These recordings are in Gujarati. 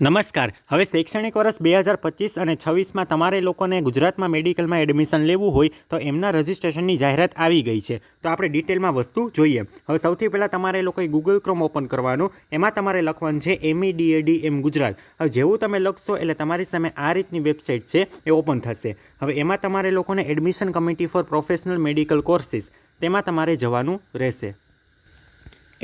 નમસ્કાર. હવે શૈક્ષણિક વર્ષ બે હજાર પચીસ અને છવ્વીસમાં તમારે લોકોને ગુજરાતમાં મેડિકલમાં એડમિશન લેવું હોય તો એમના રજિસ્ટ્રેશનની જાહેરાત આવી ગઈ છે. તો આપણે ડિટેલમાં વસ્તુ જોઈએ. હવે સૌથી પહેલાં તમારે લોકોએ ગૂગલ ક્રોમ ઓપન કરવાનું. એમાં તમારે લખવાનું છે એમઈ ડીએડી એમ ગુજરાત. હવે જેવું તમે લખશો એટલે તમારી સામે આ રીતની વેબસાઇટ છે, એ ઓપન થશે. હવે એમાં તમારે લોકોને admission committee for professional medical courses, તેમાં તમારે જવાનું રહેશે.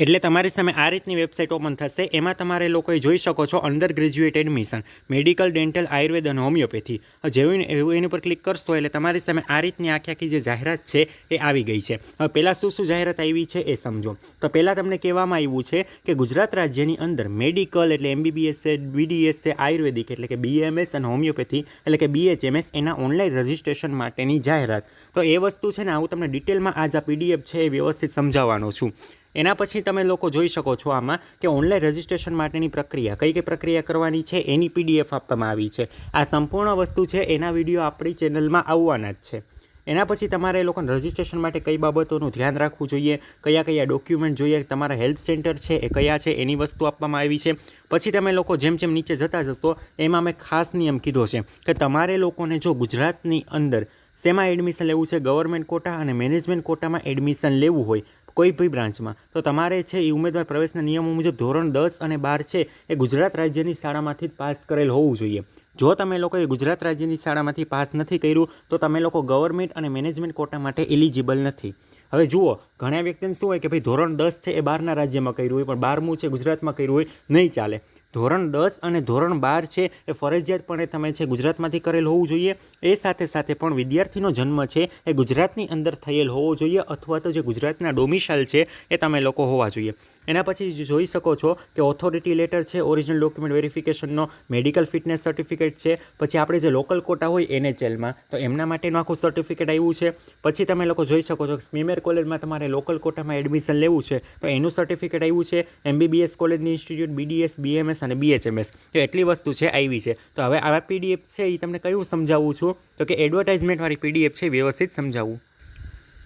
એટલે તમારી સામે આ રીતની વેબસાઇટ ઓપન થશે. એમાં તમારે લોકોએ જોઈ શકો છો undergraduate admission medical, dental, Ayurved અને હોમિયોપેથી. જેવું એવું એની પર ક્લિક કરશો એટલે તમારી સામે આ રીતની આખી આખી જે જાહેરાત છે એ આવી ગઈ છે. હવે પહેલાં શું શું જાહેરાત આવી છે એ સમજો. તો પહેલાં તમને કહેવામાં આવ્યું છે કે ગુજરાત રાજ્યની અંદર મેડિકલ એટલે એમબીબીએસ છે, બીડીએસ છે, આયુર્વેદિક એટલે કે બીએમએસ અને હોમિયોપેથી એટલે કે બીએચએમએસ એના ઓનલાઈન રજિસ્ટ્રેશન માટેની જાહેરાત. તો એ વસ્તુ છે ને હું તમને ડિટેલમાં આજ આ પીડીએફ છે એ વ્યવસ્થિત સમજાવવાનો છું. એના પછી તમે લોકો જોઈ શકો છો આમાં કે ઓનલાઈન રજિસ્ટ્રેશન માટેની પ્રક્રિયા, કઈ કઈ પ્રક્રિયા કરવાની છે, એની પીડીએફ આપવામાં આવી છે. આ સંપૂર્ણ વસ્તુ છે, એના વીડિયો આપણી ચેનલમાં આવવાના જ છે. એના પછી તમારે એ લોકોને રજિસ્ટ્રેશન માટે કઈ બાબતોનું ધ્યાન રાખવું જોઈએ, કયા કયા ડોક્યુમેન્ટ જોઈએ, તમારા હેલ્થ સેન્ટર છે, એ કયા છે, એની વસ્તુ આપવામાં આવી છે. પછી તમે લોકો જેમ જેમ નીચે જતા જશો, એમાં મેં ખાસ નિયમ કીધો છે કે તમારે લોકોને જો ગુજરાતની અંદર શેમાં એડમિશન લેવું છે ગવર્મેન્ટ કોટા અને મેનેજમેન્ટ કોટામાં એડમિશન લેવું હોય કોઈ બી બ્રાન્ચમાં. તો તમારે છે એ ઉમેદવાર પ્રવેશના નિયમો મુજબ ધોરણ દસ અને બાર છે એ ગુજરાત રાજ્યની શાળામાંથી જ પાસ કરેલ હોવું જોઈએ. જો તમે લોકોએ ગુજરાત રાજ્યની શાળામાંથી પાસ નથી કર્યું, તો તમે લોકો ગવર્મેન્ટ અને મેનેજમેન્ટ કોટા માટે એલિજિબલ નથી. હવે જુઓ, ઘણા વ્યક્તિને શું હોય કે ભાઈ ધોરણ દસ છે એ બહારના રાજ્યમાં કર્યું હોય, પણ બારમું છે ગુજરાતમાં કર્યું હોય, નહીં ચાલે. ધોરણ દસ અને ધોરણ બાર છે એ ફરજિયાતપણે તમે છે ગુજરાતમાંથી કરેલ હોવું જોઈએ એ સાથે સાથે પણ વિદ્યાર્થીનો જન્મ છે, એ ગુજરાતની અંદર થયેલ હોવો જોઈએ અથવા તો જે ગુજરાતના ડોમિસાઇલ છે, એ તમે લોકો હોવા જોઈએ. એના પછી જોઈ શકો છો કે ઓથોરિટી લેટર છે ઓરિજિનલ ડોક્યુમેન્ટ વેરિફિકેશનનો મેડિકલ ફિટનેસ સર્ટિફિકેટ છે, પછી આપણે જે લોકલ કોટા હોય એનએચએલમાં તો એમના માટેનું આખું સર્ટિફિકેટ આવ્યું છે. પછી તમે લોકો જોઈ શકો છો કે સ્મીમેર કોલેજમાં તમારે લોકલ કોટામાં એડમિશન લેવું છે, તો એનું સર્ટિફિકેટ આવ્યું છે એમબીબીએસ કોલેજની ઇન્સ્ટિટ્યૂટ બીડીએસ બીએમએસ અને બીએચએમએસ તો એટલી વસ્તુ છે, આવી છે. તો હવે આવા પીડીએફ છે, એ તમને કયું સમજાવું છું? તો કે એડવર્ટાઇઝમેન્ટવાળી પીડીએફ છે વ્યવસ્થિત સમજાવવું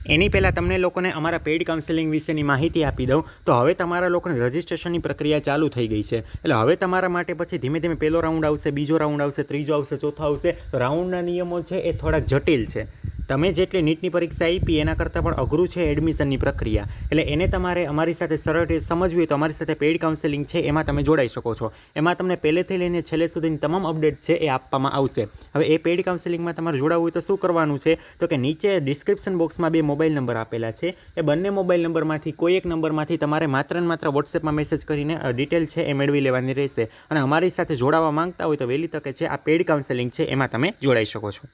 એની પહેલાં તમને લોકોને અમારા પેઇડ કાઉન્સેલિંગ વિશેની માહિતી આપી દઉં. તો હવે તમારા લોકોને રજિસ્ટ્રેશનની પ્રક્રિયા ચાલુ થઈ ગઈ છે. એટલે હવે તમારા માટે પછી ધીમે ધીમે પહેલો રાઉન્ડ આવશે, બીજો રાઉન્ડ આવશે, ત્રીજો આવશે, ચોથો આવશે. રાઉન્ડના નિયમો છે એ થોડાક જટિલ છે. તમે જેટલી નીટની પરીક્ષા આપી, એના કરતાં પણ અઘરું છે એડમિશનની પ્રક્રિયા. એટલે એને તમારે અમારી સાથે સરળ રીતે સમજવી તો અમારી સાથે પેઇડ કાઉન્સેલિંગ છે, એમાં તમે જોડાઈ શકો છો. એમાં તમને પહેલેથી લઈને છેલ્લે સુધીની તમામ અપડેટ છે એ આપવામાં આવશે. હવે એ પેઇડ કાઉન્સેલિંગમાં તમારે જોડાવવું હોય તો શું કરવાનું છે? તો કે નીચે ડિસ્ક્રિપ્શન બોક્સમાં બે મોબાઈલ નંબર આપેલા છે. એ બંને મોબાઈલ નંબરમાંથી કોઈ એક નંબરમાંથી તમારે માત્ર ને માત્ર વોટ્સએપમાં મેસેજ કરીને ડિટેલ છે એ મેળવી લેવાની રહેશે. અને અમારી સાથે જોડાવા માંગતા હોય તો વહેલી તકે છે આ પેઇડ કાઉન્સેલિંગ છે, એમાં તમે જોડાઈ શકો છો.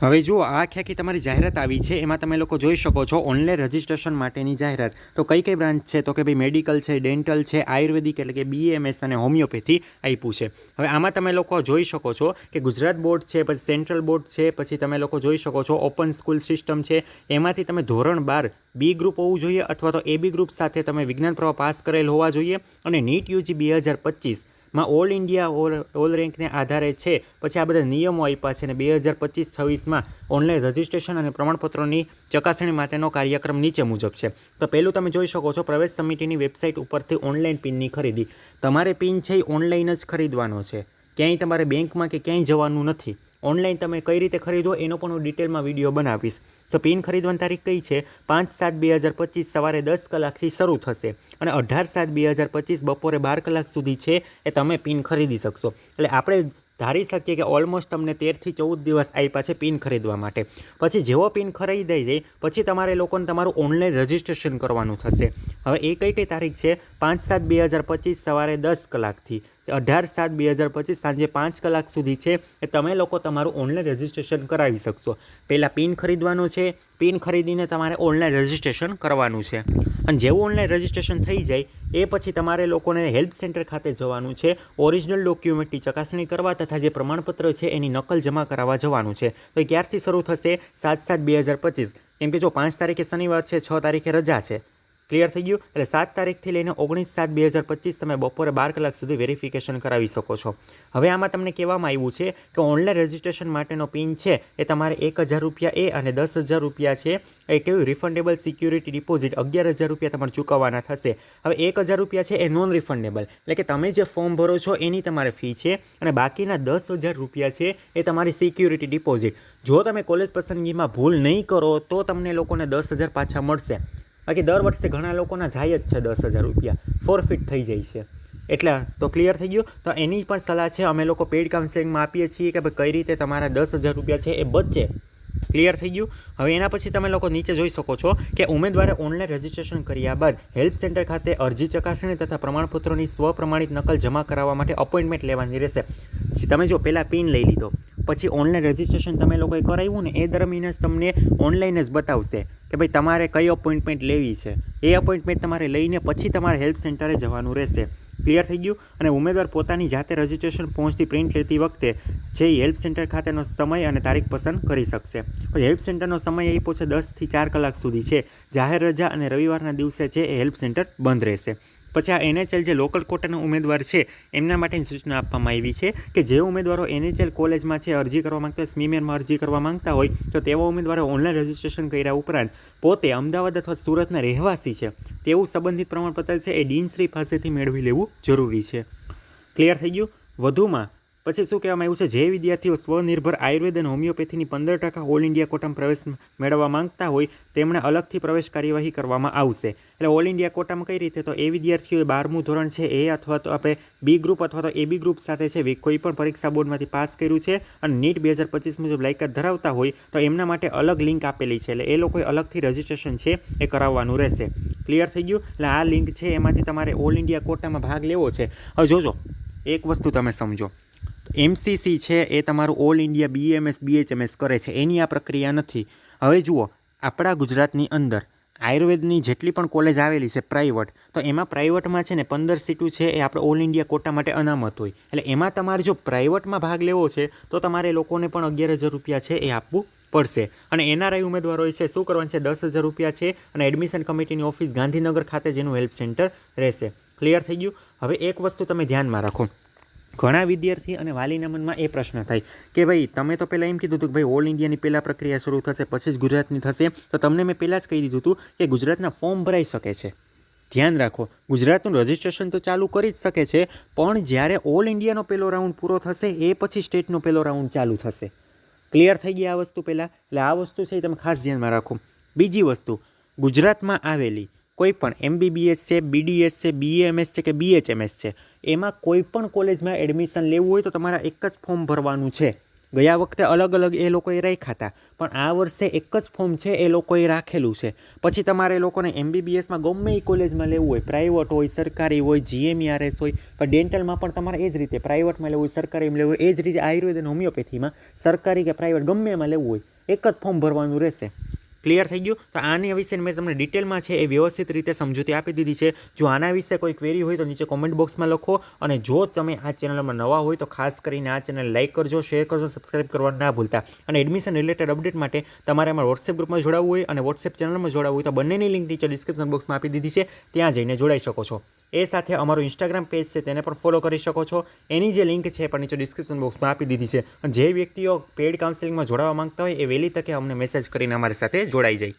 હવે જુઓ, આ આખી તમારી જાહેરાત આવી છે, એમાં તમે લોકો જોઈ શકો છો ઓનલાઈન રજિસ્ટ્રેશન માટેની જાહેરાત. તો કઈ કઈ બ્રાન્ચ છે? તો કે ભાઈ મેડિકલ છે ડેન્ટલ છે, આયુર્વેદિક એટલે કે બીએમએસ અને હોમિયોપેથી આપ્યું છે. હવે આમાં તમે લોકો જોઈ શકો છો કે ગુજરાત બોર્ડ છે, પછી સેન્ટ્રલ બોર્ડ છે, પછી તમે લોકો જોઈ શકો છો ઓપન સ્કૂલ સિસ્ટમ છે. એમાંથી તમે ધોરણ બાર બી ગ્રુપ હોવું જોઈએ અથવા તો એ બી ગ્રુપ સાથે તમે વિજ્ઞાન પ્રવાહ પાસ કરેલ હોવા જોઈએ અને નીટ યુજી બે હજાર પચીસ માં ઓલ ઇન્ડિયા ઓલ ઓલ રેન્કને આધારે છે. પછી આ બધા નિયમો આપ્યા છે અને બે હજાર પચીસ છવ્વીસમાં ઓનલાઈન રજિસ્ટ્રેશન અને પ્રમાણપત્રોની ચકાસણી માટેનો કાર્યક્રમ નીચે મુજબ છે. તો પહેલું તમે જોઈ શકો છો પ્રવેશ સમિતિની વેબસાઇટ ઉપરથી ઓનલાઈન પિનની ખરીદી. તમારે પિન છે એ ઓનલાઈન જ ખરીદવાનો છે. ક્યાંય તમારે બેંકમાં કે ક્યાંય જવાનું નથી. ઓનલાઈન તમે કઈ રીતે ખરીદો એનો પણ હું ડિટેલમાં વીડિયો બનાવીશ. તો પિન ખરીદવાની તારીખ કઈ છે? પાંચ સાત બે હજાર પચીસ સવારે દસ કલાકથી શરૂ થશે અને અઢાર સાત બે હજાર પચીસ બપોરે બાર કલાક સુધી છે એ તમે પિન ખરીદી શકશો. એટલે આપણે ધારી શકીએ કે ઓલમોસ્ટ તમને તેરથી ચૌદ દિવસ આપ્યા છે પિન ખરીદવા માટે. પછી જેવો પિન ખરીદાઈ જાય, પછી તમારે લોકોને તમારું ઓનલાઈન રજિસ્ટ્રેશન કરવાનું થશે. હવે એ કઈ કઈ તારીખ છે? પાંચ સાત બે હજાર પચીસ સવારે દસ કલાકથી. અઢાર સાત બે હજાર પચીસ સાંજે પાંચ કલાક સુધી છે એ તમે લોકો તમારું ઓનલાઈન રજિસ્ટ્રેશન કરાવી શકશો. પહેલાં પિન ખરીદવાનું છે, પિન ખરીદીને તમારે ઓનલાઈન રજિસ્ટ્રેશન કરવાનું છે. અને જેવું ઓનલાઈન રજિસ્ટ્રેશન થઈ જાય, એ પછી તમારે લોકોને હેલ્પ સેન્ટર ખાતે જવાનું છે ઓરિજિનલ ડોક્યુમેન્ટની ચકાસણી કરવા તથા જે પ્રમાણપત્ર છે એની નકલ જમા કરાવવા જવાનું છે. તો ક્યારથી શરૂ થશે? સાત સાત બે હજાર પચીસ. કેમ કે જો પાંચ તારીખે શનિવાર છે, છ તારીખે રજા છે. ક્લિયર થઈ ગયું. એટલે સાત તારીખથી લઈને ઓગણીસ સાત બે હજાર પચીસ તમે બપોરે બાર કલાક સુધી વેરિફિકેશન કરાવી શકો છો. હવે આમાં તમને કહેવામાં આવ્યું છે કે ઓનલાઈન રજિસ્ટ્રેશન માટેનો પિન છે એ તમારે એક હજાર રૂપિયા એ અને દસ હજાર રૂપિયા છે એ કેવું રિફંડેબલ સિક્યુરિટી ડિપોઝિટ અગિયાર હજાર રૂપિયા તમારે ચૂકવવાના થશે. હવે એક હજાર રૂપિયા છે એ નોન રિફંડેબલ એટલે કે તમે જે ફોર્મ ભરો છો એની તમારે ફી છે અને બાકીના દસ હજાર રૂપિયા છે એ તમારી સિક્યુરિટી ડિપોઝિટ જો તમે કોલેજ પસંદગીમાં ભૂલ નહીં કરો તો તમને લોકોને દસ હજાર પાછા મળશે. બાકી દર વર્ષે ઘણા લોકોના જાય જ છે દસ હજાર રૂપિયા. ફોરફિટ થઈ જાય છે. એટલે તો ક્લિયર થઈ ગયું. તો એની પણ સલાહ છે, અમે લોકો પેઇડ કાઉન્સેલિંગમાં આપીએ છીએ કે ભાઈ કઈ રીતે તમારા દસ હજાર રૂપિયા છે એ બચે. ક્લિયર થઈ ગયું? હવે એના પછી તમે લોકો નીચે જોઈ શકો છો કે ઉમેદવારે ઓનલાઈન રજિસ્ટ્રેશન કર્યા બાદ હેલ્પ સેન્ટર ખાતે અરજી ચકાસણી તથા પ્રમાણપત્રોની સ્વપ્રમાણિત નકલ જમા કરાવવા માટે અપોઇન્ટમેન્ટ લેવાની રહેશે. તમે જો પહેલાં પિન લઈ લીધો. પછી ઓનલાઈન રજિસ્ટ્રેશન તમે લોકોએ કરાવ્યું ને, એ દરમિયાન જ તમને ઓનલાઈન જ બતાવશે કે ભાઈ તમારે કઈ અપોઇન્ટમેન્ટ લેવી છે. એ અપોઇન્ટમેન્ટ તમારે લઈને પછી તમારે હેલ્પ સેન્ટરે જવાનું રહેશે. ક્લિયર થઈ ગયું? અને ઉમેદવાર પોતાની જાતે રજિસ્ટ્રેશન પહોંચતી પ્રિન્ટ લેતી વખતે જે હેલ્પ સેન્ટર ખાતેનો સમય અને તારીખ પસંદ કરી શકશે. હેલ્પ સેન્ટરનો સમય આપ્યો છે દસથી ચાર કલાક સુધી છે. જાહેર રજા અને રવિવારના દિવસે છે એ હેલ્પ સેન્ટર બંધ રહેશે. પછી આ એનએચએલ જે લોકલ કોટાના ઉમેદવાર છે, એમના માટેની સૂચના આપવામાં આવી છે કે જે ઉમેદવારો એનએચએલ કોલેજમાં છે, અરજી કરવા માંગતા હોય, સ્મીમેરમાં અરજી કરવા માંગતા હોય, તો તેવા ઉમેદવારો ઓનલાઈન રજિસ્ટ્રેશન કર્યા ઉપરાંત પોતે અમદાવાદ અથવા સુરતના રહેવાસી છે. તેવું સંબંધિત પ્રમાણપત્ર છે એ ડીનશ્રી પાસેથી મેળવી લેવું જરૂરી છે. ક્લિયર થઈ ગયું? વધુમાં પછી શું કહેવામાં આવ્યું છે? જે વિદ્યાર્થીઓ સ્વનિર્ભર આયુર્વેદ અને હોમિયોપેથીની પંદર ટકા ઓલ ઇન્ડિયા કોટામાં પ્રવેશ મેળવવા માંગતા હોય, તેમણે અલગથી પ્રવેશ કાર્યવાહી કરવામાં આવશે. એટલે ઓલ ઇન્ડિયા કોટામાં કઈ રીતે? તો એ વિદ્યાર્થીઓએ બારમું ધોરણ છે, એ અથવા તો આપણે બી ગ્રુપ અથવા તો એ બી ગ્રુપ સાથે છે કોઈ પણ પરીક્ષા બોર્ડમાંથી પાસ કર્યું છે અને નીટ બે હજાર પચીસ મુજબ લાયકાત ધરાવતા હોય, તો એમના માટે અલગ લિંક આપેલી છે. એટલે એ લોકોએ અલગથી રજિસ્ટ્રેશન છે, એ કરાવવાનું રહેશે. ક્લિયર થઈ ગયું? એટલે આ લિંક છે, એમાંથી તમારે ઓલ ઇન્ડિયા કોટામાં ભાગ લેવો છે. હવે જોજો, એક વસ્તુ તમે સમજો. એમસીસી છે, એ તમારું ઓલ ઇન્ડિયા બીએમએસ બીએચએમએસ કરે છે. એની આ પ્રક્રિયા નથી. હવે જુઓ, આપણા ગુજરાતની અંદર આયુર્વેદની જેટલી પણ કોલેજ આવેલી છે પ્રાઇવેટ તો એમાં પ્રાઇવેટમાં છે ને પંદર સીટું છે એ આપણે ઓલ ઇન્ડિયા કોટા માટે અનામત હોય. એટલે એમાં તમારે જો પ્રાઇવેટમાં ભાગ લેવો છે, તો તમારે લોકોને પણ અગિયાર હજાર રૂપિયા છે એ આપવું પડશે. અને એનઆરઆઈ ઉમેદવારોએ છે, શું કરવાનું છે? દસ હજાર રૂપિયા છે અને એડમિશન કમિટીની ઓફિસ ગાંધીનગર ખાતે જેનું હેલ્પ સેન્ટર રહેશે. ક્લિયર થઈ ગયું? હવે એક વસ્તુ તમે ધ્યાનમાં રાખો. ઘણા વિદ્યાર્થી અને વાલીના મનમાં એ પ્રશ્ન થાય કે ભાઈ, તમે તો પહેલાં એમ કીધું હતું કે ભાઈ ઓલ ઇન્ડિયાની પહેલાં પ્રક્રિયા શરૂ થશે, પછી જ ગુજરાતની થશે. તો તમને મેં પહેલાં જ કહી દીધું હતું કે ગુજરાતના ફોર્મ ભરાઈ શકે છે. ધ્યાન રાખો, ગુજરાતનું રજિસ્ટ્રેશન તો ચાલુ કરી જ શકે છે, પણ જ્યારે ઓલ ઇન્ડિયાનો પહેલો રાઉન્ડ પૂરો થશે, એ પછી સ્ટેટનો પહેલો રાઉન્ડ ચાલુ થશે. ક્લિયર થઈ ગઈ આ વસ્તુ પહેલાં? એટલે આ વસ્તુ છે એ તમે ખાસ ધ્યાનમાં રાખો. બીજી વસ્તુ, ગુજરાતમાં આવેલી કોઈ પણ એમબીબીએસ છે બીડીએસ છે બીએમએસ છે કે બીએચએમએસ છે એમાં કોઈ પણ કોલેજમાં એડમિશન લેવું હોય તો તમારે એક જ ફોર્મ ભરવાનું છે. ગયા વખતે અલગ અલગ એ લોકોએ રાખ્યા હતા, પણ આ વર્ષે એક જ ફોર્મ છે એ લોકોએ રાખેલું છે. પછી તમારે એ લોકોને એમબીબીએસમાં ગમે એ કોલેજમાં લેવું હોય પ્રાઇવેટ હોય, સરકારી હોય જીએમઈઆરએસ હોય, પણ ડેન્ટલમાં પણ તમારે એ જ રીતે પ્રાઇવેટમાં લેવું હોય, સરકારીમાં લેવું હોય, એ જ રીતે આયુર્વેદ અને હોમિયોપેથીમાં સરકારી કે પ્રાઇવેટ ગમે એમાં લેવું હોય, એક જ ફોર્મ ભરવાનું રહેશે. ક્લિયર થઈ ગયું. તો આની વિશે મેં તમને ડિટેલમાં છે એ વ્યવસ્થિત રીતે સમજૂતી આપી દીધી છે. જો આના વિશે કોઈ ક્વેરી હોય તો નીચે કોમેન્ટ બોક્સમાં લખો અને જો તમે આ ચેનલમાં નવા હોય તો ખાસ કરીને આ ચેનલ લાઇક કરજો શેર કરજો સબસ્ક્રાઇબ કરવા ના ભૂલતા. અને એડમિશન રિલેટેડ અપડેટ માટે તમારે અમારા વોટ્સએપ ગ્રુપમાં જોડાવવું હોય અને વોટ્સએપ ચેનલમાં જોડાવવું હોય તો બંનેની લિંક નીચે ડિસ્ક્રિપ્શન બોક્સમાં આપી દીધી છે. ત્યાં જઈને જોડાઈ શકો છો. એ સાથે અમારું ઇન્સ્ટાગ્રામ પેજ છે, તેને પણ ફોલો કરી શકો છો. એની જે લિંક છે પણ નીચે ડિસ્ક્રિપ્શન બોક્સમાં આપી દીધી છે. જે વ્યક્તિઓ પેડ કાઉન્સિલિંગમાં જોડાવા માંગતા હોય એ વહેલી તકે અમને મેસેજ કરીને અમારી સાથે જોડાઈ જાય.